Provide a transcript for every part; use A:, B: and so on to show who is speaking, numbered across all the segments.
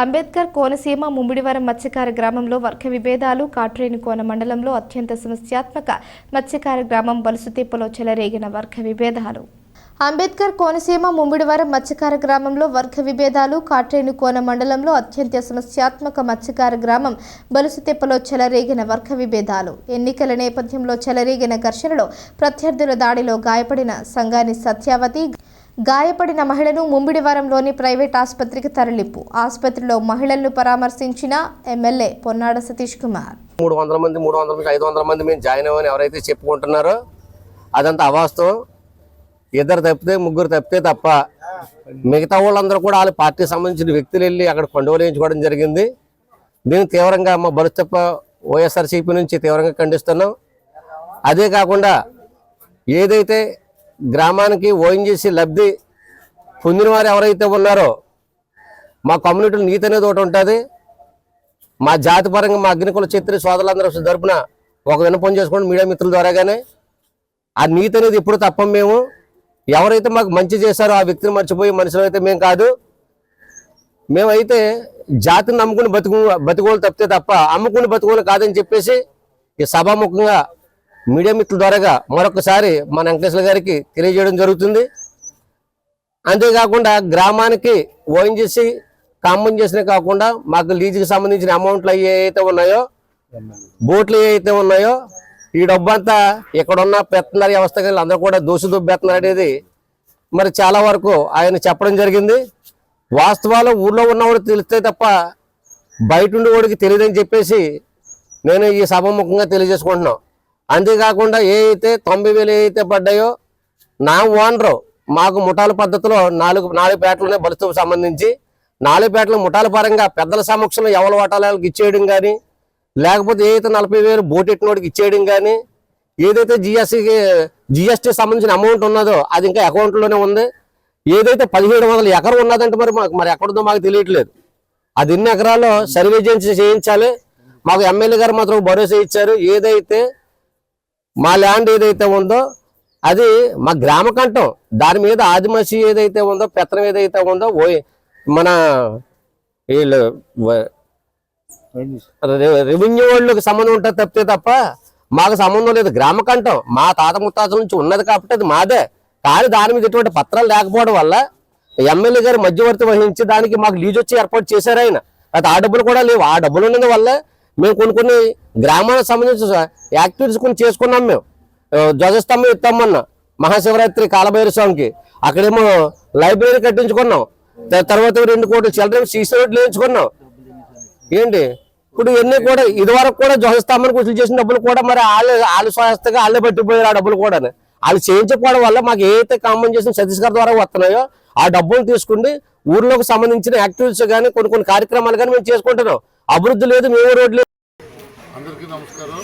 A: అంబేద్కర్ కోనసీమ ముమ్మిడివరం మత్స్యకార గ్రామంలో వర్గ విభేదాలు కాట్రేని కోన మండలంలో అత్యంత సమస్యాత్మక మత్స్యకార గ్రామం బలుసుతీపలో చెలరేగిన వర్గ విభేదాలు. అంబేద్కర్ కోనసీమ ముమ్మిడివరం మత్స్యకార గ్రామంలో వర్గ విభేదాలు కాట్రేను కోన మండలంలో అత్యంత సమస్యాత్మక మత్స్యకార గ్రామం బలుసుతెప్పలో చెలరేగిన వర్గ విభేదాలు. ఎన్నికల నేపథ్యంలో చెలరేగిన ఘర్షణలో ప్రత్యర్థుల దాడిలో గాయపడిన సంగాని సత్యావతి గాయపడిన మహిళను ముమ్మిడివరంలోని ప్రైవేట్ ఆసుపత్రికి తరలింపు. ఆసుపత్రిలో మహిళలను పరామర్శించిన ఎమ్మెల్యే పొన్నాడ సతీష్ కుమార్.
B: మూడు వందల మంది మూడు వందల మంది ఐదు వందల మంది మేము జాయిన్ అవ్వని ఎవరైతే చెప్పుకుంటున్నారో అదంతా అవాస్తవం. ఇద్దరు తప్పితే ముగ్గురు తప్పితే తప్ప మిగతా వాళ్ళందరూ కూడా వాళ్ళ పార్టీకి సంబంధించిన వ్యక్తులు వెళ్ళి అక్కడ కొండవలు వేయించుకోవడం జరిగింది. దీన్ని తీవ్రంగా మా బరుస్తప్ప వైఎస్ఆర్సీపీ నుంచి తీవ్రంగా ఖండిస్తున్నాం. అదే కాకుండా ఏదైతే గ్రామానికి ఓఎన్జీసీ లబ్ధి పొందిన వారు ఎవరైతే ఉన్నారో మా కమ్యూనిటీలో నీతి అనేది ఒకటి ఉంటుంది. మా జాతి పరంగా మా అగ్నికుల చిత్ర సోదరులందరూ తరపున ఒక వినపం చేసుకోండి మీడియా మిత్రుల ద్వారా కానీ ఆ నీతి అనేది ఎప్పుడు తప్పం మేము. ఎవరైతే మాకు మంచి చేశారో ఆ వ్యక్తిని మర్చిపోయి మనుషులు అయితే మేము కాదు. మేమైతే జాతిని నమ్ముకుని బతుకు బతుకోలు తప్పితే తప్ప అమ్ముకుని బతుకోలు కాదని చెప్పేసి ఈ సభాముఖంగా మీడియా మిత్రుల ద్వారాగా మరొకసారి మన వెంకటేశ్వర గారికి తెలియజేయడం జరుగుతుంది. అంతేకాకుండా గ్రామానికి ఓఎన్జీసీ కాంపన్ చేసిన కాకుండా మాకు లీజుకి సంబంధించిన అమౌంట్లు అవి ఏవైతే ఉన్నాయో బోట్లు ఏవైతే ఉన్నాయో ఈ డబ్బంతా ఇక్కడ ఉన్న పెత్తనారి వ్యవస్థ అందరూ కూడా దోషి దుబ్బెత్తనారు అనేది మరి చాలా వరకు ఆయన చెప్పడం జరిగింది. వాస్తవాలు ఊర్లో ఉన్నవాడు తెలిస్తే తప్ప బయట ఉండి వాడికి తెలియదని చెప్పేసి నేను ఈ సభాముఖంగా తెలియజేసుకుంటున్నాం. అంతేకాకుండా ఏ అయితే తొంభై వేలు ఏ అయితే పడ్డాయో నా ఓనరు మాకు ముఠాల పద్ధతిలో నాలుగు నాలుగు పేటలనే బలుస్తూ సంబంధించి నాలుగు పేటలు ముఠాల పరంగా పెద్దల సమక్షంలో ఎవరి వాటాలకు ఇచ్చేయడం కానీ లేకపోతే ఏదైతే నలభై వేలు బోటెట్టినోడికి ఇచ్చేయడం కానీ ఏదైతే జిఎస్టీకి జిఎస్టీ సంబంధించిన అమౌంట్ ఉన్నదో అది ఇంకా అకౌంట్లోనే ఉంది. ఏదైతే పదిహేడు వందల ఎకరం ఉన్నదంటే మరి మాకు మరి ఎక్కడుందో మాకు తెలియట్లేదు. అది ఎన్ని ఎకరాల్లో సర్వే చేయించాలి. మాకు ఎమ్మెల్యే గారు మాత్రం భరోసా ఇచ్చారు. ఏదైతే మా ల్యాండ్ ఏదైతే ఉందో అది మా గ్రామ కంఠం. దాని మీద ఆదిమసి ఏదైతే ఉందో పెత్తనం ఏదైతే ఉందో ఓ మన వీళ్ళు రెవెన్యూ వాళ్ళకి సంబంధం ఉంటుంది తప్పితే తప్ప మాకు సంబంధం లేదు. గ్రామ కంఠం. మా తాత ముత్తాతల నుంచి ఉన్నది కాబట్టి అది మాదే. కానీ దాని మీద ఎటువంటి పత్రాలు లేకపోవడం వల్ల ఎమ్మెల్యే గారు మధ్యవర్తి వహించి దానికి మాకు లీజ్ వచ్చి ఏర్పాటు చేశారు ఆయన. అది ఆ డబ్బులు కూడా లేవు. ఆ డబ్బులు ఉన్నది వల్ల మేము కొన్ని కొన్ని గ్రామాలకు సంబంధించిన యాక్టివిటీస్ కొన్ని చేసుకున్నాం మేము. ధ్వజస్తంభం ఎత్తామన్నా మహాశివరాత్రి కాలభైర స్వామికి అక్కడేమో లైబ్రరీ కట్టించుకున్నాం. తర్వాత రెండు కోట్లు చిల్డ్రన్ సీసీ రోడ్లు వేయించుకున్నాం. ఏంటి? ఇప్పుడు ఇవన్నీ కూడా ఇది వరకు కూడా ధ్వజస్తంభానికి వసూలు చేసిన డబ్బులు కూడా మరి వాళ్ళు వాళ్ళు స్వస్థగా వాళ్ళే పట్టిపోయారు ఆ డబ్బులు కూడా వాళ్ళు చేయించకపోవడం వల్ల మాకు ఏదైతే కామన్ చేసిన సతీష్ ద్వారా వస్తున్నాయో ఆ డబ్బులు తీసుకుండి ఊర్లోకి సంబంధించిన యాక్టివిటీస్ కానీ కొన్ని కొన్ని కార్యక్రమాలు కానీ మేము చేసుకుంటున్నాం. అభివృద్ధి లేదు మేము రోడ్ లేదు.
C: అందరికీ నమస్కారం.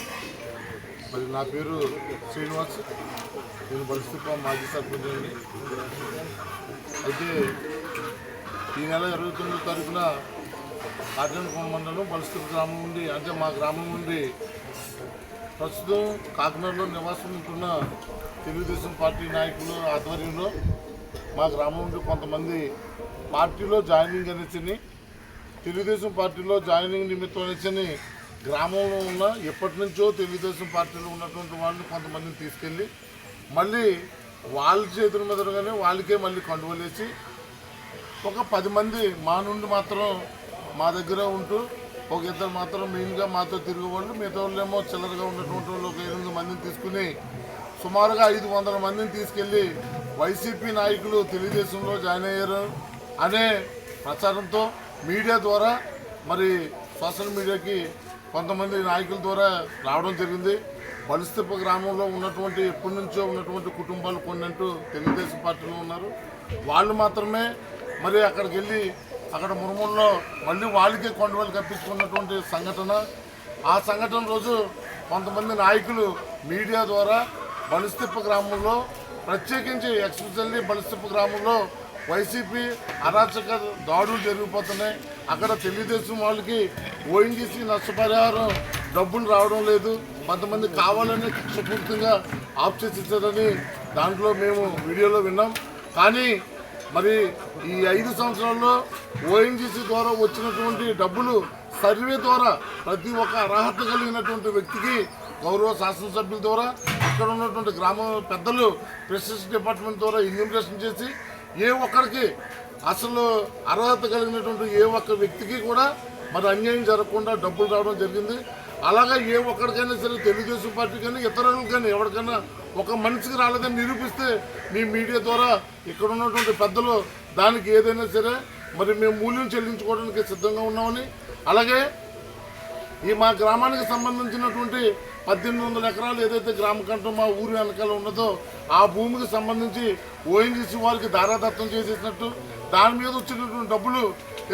C: మరి నా పేరు శ్రీనివాస్. నేను బలిస్తుప్ప మాజీ సర్పంచ్ అండి. అయితే ఈ నెల ఇరవై తొమ్మిదో తారీఖున కాకినాడ మండలం బలిస్తు గ్రామం నుండి అంటే మా గ్రామం నుండి ప్రస్తుతం కాకినాడలో నివాసం ఉంటున్న తెలుగుదేశం పార్టీ నాయకులు ఆధ్వర్యంలో మా గ్రామం నుండి కొంతమంది పార్టీలో జాయినింగ్ అనేసి తెలుగుదేశం పార్టీలో జాయినింగ్ నిమిత్తం అనేసి గ్రామంలో ఉన్న ఎప్పటి నుంచో తెలుగుదేశం పార్టీలో ఉన్నటువంటి వాళ్ళని కొంతమందిని తీసుకెళ్ళి మళ్ళీ వాళ్ళ చేతుల మీదగానే వాళ్ళకే మళ్ళీ కండువలేసి ఒక పది మంది మా నుండి మాత్రం మా దగ్గర ఉంటూ ఒక ఇద్దరు మాత్రం మెయిన్గా మాతో తిరిగే వాళ్ళు మిగతా వాళ్ళేమో చిల్లరగా ఉన్నటువంటి వాళ్ళు ఒక ఎనిమిది మందిని తీసుకుని సుమారుగా ఐదు వందల మందిని తీసుకెళ్ళి వైసీపీ నాయకులు తెలుగుదేశంలో జాయిన్ అయ్యారు అనే ప్రచారంతో మీడియా ద్వారా మరి సోషల్ మీడియాకి కొంతమంది నాయకుల ద్వారా రావడం జరిగింది. బలిస్తప్ప గ్రామంలో ఉన్నటువంటి ఎప్పటి నుంచో ఉన్నటువంటి కుటుంబాలు కొన్ని అంటూ తెలుగుదేశం పార్టీలో ఉన్నారు. వాళ్ళు మాత్రమే మరి అక్కడికి వెళ్ళి అక్కడ మురుముల్లో మళ్ళీ వాళ్ళకే కొండవాళ్ళు కప్పించుకున్నటువంటి సంఘటన. ఆ సంఘటన రోజు కొంతమంది నాయకులు మీడియా ద్వారా బలిస్తప్ప గ్రామంలో ప్రత్యేకించి ఎక్స్పెషల్లీ బలిస్తప్ప గ్రామంలో వైసీపీ అరాచక దాడులు జరిగిపోతున్నాయి. అక్కడ తెలుగుదేశం వాళ్ళకి ఓఎన్జీసీ నష్టపరిహారం డబ్బులు రావడం లేదు. కొంతమంది కావాలని కక్షపూర్తిగా ఆఫ్ చేసి ఇచ్చారని దాంట్లో మేము వీడియోలో విన్నాం. కానీ మరి ఈ ఐదు సంవత్సరాల్లో ఓఎన్జీసీ ద్వారా వచ్చినటువంటి డబ్బులు సర్వే ద్వారా ప్రతి ఒక్క అర్హత కలిగినటువంటి వ్యక్తికి గౌరవ శాసనసభ్యుల ద్వారా ఇక్కడ ఉన్నటువంటి గ్రామ పెద్దలు ప్రెసిడెన్స్ డిపార్ట్మెంట్ ద్వారా ఇన్యూమినేషన్ చేసి ఏ ఒక్కరికి అసలు అర్హత కలిగినటువంటి ఏ ఒక్క వ్యక్తికి కూడా మరి అన్యాయం జరగకుండా డబ్బులు రావడం జరిగింది. అలాగే ఏ ఒక్కరికైనా సరే తెలుగుదేశం పార్టీ కానీ ఇతరులకు కానీ ఎవరికైనా ఒక మనిషికి రాలేదని నిరూపిస్తే మీ మీడియా ద్వారా ఇక్కడ ఉన్నటువంటి పెద్దలు దానికి ఏదైనా సరే మరి మేము మూల్యం చెల్లించుకోవడానికి సిద్ధంగా ఉన్నామని. అలాగే ఈ మా గ్రామానికి సంబంధించినటువంటి పద్దెనిమిది వందల ఎకరాలు ఏదైతే గ్రామ మా ఊరి వెనకాల ఉన్నదో ఆ భూమికి సంబంధించి ఓఎన్జీసీ వారికి దారాదత్తం చేసేసినట్టు దాని మీద వచ్చినటువంటి డబ్బులు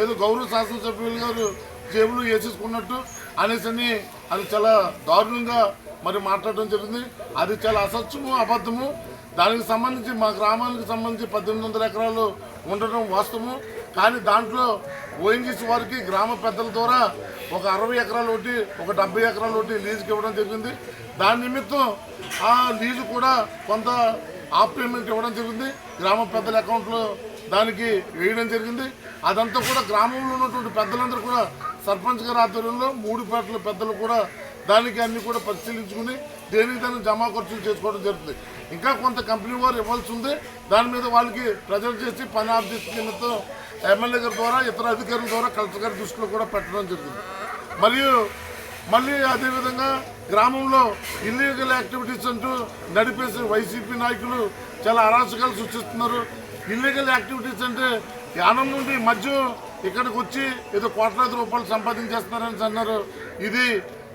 C: ఏదో గౌరవ శాసనసభ్యులు గారు జేబులు వేసేసుకున్నట్టు అనేసి అని అది చాలా దారుణంగా మరి మాట్లాడడం జరిగింది. అది చాలా అసత్యము అబద్ధము. దానికి సంబంధించి మా గ్రామానికి సంబంధించి పద్దెనిమిది వందల ఎకరాలు ఉండడం వాస్తవము. కానీ దాంట్లో ఓఎన్జీసీ వారికి గ్రామ పెద్దల ద్వారా ఒక అరవై ఎకరాలు ఒకటి ఒక డెబ్బై ఎకరాలు ఒకటి లీజుకి ఇవ్వడం జరిగింది. దాని నిమిత్తం ఆ లీజు కూడా కొంత ఆఫ్ పేమెంట్ ఇవ్వడం జరిగింది. గ్రామ పెద్దల అకౌంట్లో దానికి వేయడం జరిగింది. అదంతా కూడా గ్రామంలో ఉన్నటువంటి పెద్దలందరూ కూడా సర్పంచ్ గారి ఆధ్వర్యంలో మూడు పేటల పెద్దలు కూడా దానికి అన్ని కూడా పరిశీలించుకుని దేనికి దాన్ని జమా ఖర్చులు చేసుకోవడం జరుగుతుంది. ఇంకా కొంత కంపెనీ వారు ఇవ్వాల్సి ఉంది. దాని మీద వాళ్ళకి ప్రజలు చేసి పని ఆబ్జెక్ట్ నిమిత్తం ఎమ్మెల్యే గారి ద్వారా ఇతర అధికారుల ద్వారా కలెక్టర్ గారి దృష్టిలో కూడా పెట్టడం జరిగింది. మరియు మళ్ళీ అదేవిధంగా గ్రామంలో ఇల్లీగల్ యాక్టివిటీస్ అంటూ నడిపేసే వైసీపీ నాయకులు చాలా అరాచకాలు సృష్టిస్తున్నారు. ఇల్లీగల్ యాక్టివిటీస్ అంటే యానం నుండి మద్యం ఇక్కడికి వచ్చి ఏదో కోట్లాది రూపాయలు సంపాదించేస్తున్నారని అన్నారు. ఇది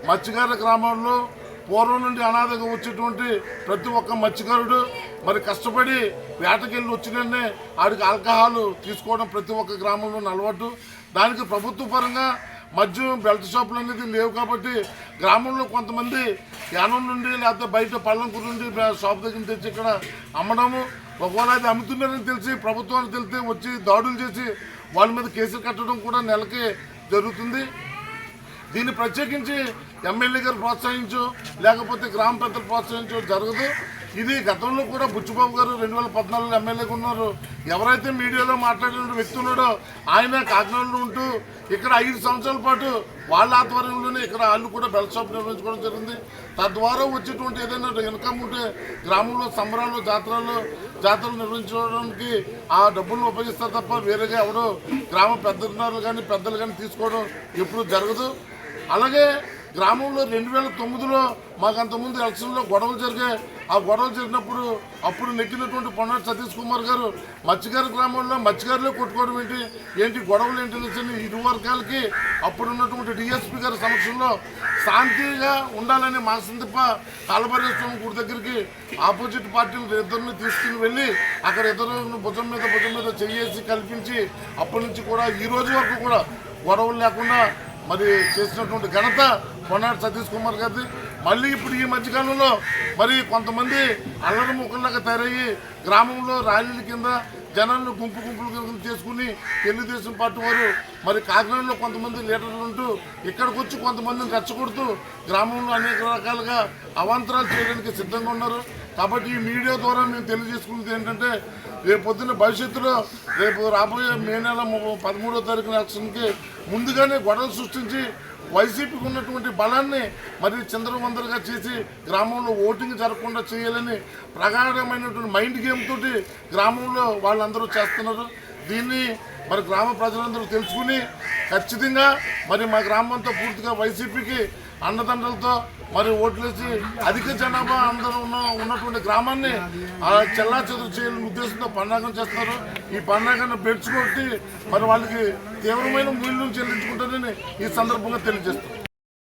C: మత్స్యకారుల గ్రామంలో పూర్వం నుండి అనాథగా వచ్చేటువంటి ప్రతి ఒక్క మత్స్యకారుడు మరి కష్టపడి వేటకెళ్ళి వచ్చిననే ఆడికి ఆల్కహాల్ తీసుకోవడం ప్రతి ఒక్క గ్రామంలో అలవాటు దానికి ప్రభుత్వ పరంగా మద్యం బెల్ట్ షాపులు అనేది లేవు కాబట్టి గ్రామంలో కొంతమంది యానం నుండి లేకపోతే బయట పళ్ళంకూరు నుండి షాప్ దగ్గర తెచ్చి ఇక్కడ అమ్మడము ఒకవేళ అది అమ్ముతున్నారని తెలిసి ప్రభుత్వానికి తెలిస్తే వచ్చి దాడులు చేసి వాళ్ళ మీద కేసులు కట్టడం కూడా నెలకి జరుగుతుంది. దీన్ని ప్రత్యేకించి ఎమ్మెల్యే గారు ప్రోత్సహించు లేకపోతే గ్రామ పెద్దలు ప్రోత్సహించు జరగదు. ఇది గతంలో కూడా బుచ్చిబాబు గారు రెండు వేల పద్నాలుగులో ఎమ్మెల్యేగా ఉన్నారు. ఎవరైతే మీడియాలో మాట్లాడిన వ్యక్తి ఉన్నాడో ఆయన కాకినాడలో ఉంటూ ఇక్కడ ఐదు సంవత్సరాల పాటు వాళ్ళ ఆధ్వర్యంలోనే ఇక్కడ వాళ్ళు కూడా బెల్ట్ షాప్ నిర్వహించుకోవడం జరిగింది. తద్వారా వచ్చేటువంటి ఏదైనా ఇన్కమ్ ఉంటే గ్రామంలో సంబరాలు జాతరలు జాతరలు నిర్వహించడానికి ఆ డబ్బులను ఉపయోగిస్తారు తప్ప వేరేగా ఎవడో గ్రామ పెద్దలు కానీ పెద్దలు కానీ తీసుకోవడం ఎప్పుడు జరగదు. అలాగే గ్రామంలో రెండు వేల తొమ్మిదిలో మాకు అంతకుముందు ఎలక్షన్లో గొడవలు జరిగాయి ఆ గొడవలు జరిగినప్పుడు అప్పుడు నెక్కినటువంటి పొన్నాడు సతీష్ కుమార్ గారు మత్స్యకార గ్రామంలో మత్స్యకారులే కొట్టుకోవడం ఏంటి? ఏంటి గొడవలు ఏంటి అనేసి ఇరు వర్గాలకి అప్పుడు ఉన్నటువంటి డిఎస్పీ గారి సమక్షంలో శాంతిగా ఉండాలని మాసంతిప్ప కాలభైరేశ్వరం గుడి దగ్గరికి ఆపోజిట్ పార్టీలు ఇద్దరిని తీసుకుని వెళ్ళి అక్కడ ఇద్దరు భుజం మీద భుజం మీద చేసి కల్పించి అప్పటి నుంచి కూడా ఈ రోజు వరకు కూడా గొడవలు లేకుండా మరి చేసినటువంటి ఘనత కొన్నాడు సతీష్ కుమార్ గారిది. మళ్ళీ ఇప్పుడు ఈ మధ్యకాలంలో మరి కొంతమంది అల్లరి ముఖంలాగా తయారయ్యి గ్రామంలో ర్యాలీల కింద జనాలను గుంపు గుంపులు చేసుకుని తెలుగుదేశం పార్టీ వారు మరి కాకినాడలో కొంతమంది లీడర్లు ఉంటూ ఇక్కడికి వచ్చి కొంతమందిని రెచ్చగొడుతూ గ్రామంలో అనేక రకాలుగా అవాంతరాలు చేయడానికి సిద్ధంగా ఉన్నారు. కాబట్టి ఈ మీడియా ద్వారా మేము తెలియజేసుకున్నది ఏంటంటే రేపు పొద్దున్న భవిష్యత్తులో రేపు రాబోయే మే నెల పదమూడో తారీఖున ఎలక్షన్కి ముందుగానే గొడవలు సృష్టించి వైసీపీకి ఉన్నటువంటి బలాన్ని మరి చంద్రవందరగా చేసి గ్రామంలో ఓటింగ్ జరగకుండా చేయాలని ప్రగాఢమైనటువంటి మైండ్ గేమ్ తోటి గ్రామంలో వాళ్ళందరూ చేస్తున్నారు. దీన్ని మరి గ్రామ ప్రజలందరూ తెలుసుకుని ఖచ్చితంగా మరి మా గ్రామంతో పూర్తిగా వైసీపీకి అన్నదండలతో మరి ఓట్లేసి అధిక జనాభా అందరూ ఉన్న ఉన్నటువంటి గ్రామాన్ని చెల్లా చెదురు చేయాలని ఉద్దేశంతో పండగం చేస్తున్నారు ఈ పండగను పెంచుకొట్టి మరి వాళ్ళకి తీవ్రమైన మూల్యం చెల్లించుకుంటారని ఈ సందర్భంగా తెలియజేస్తారు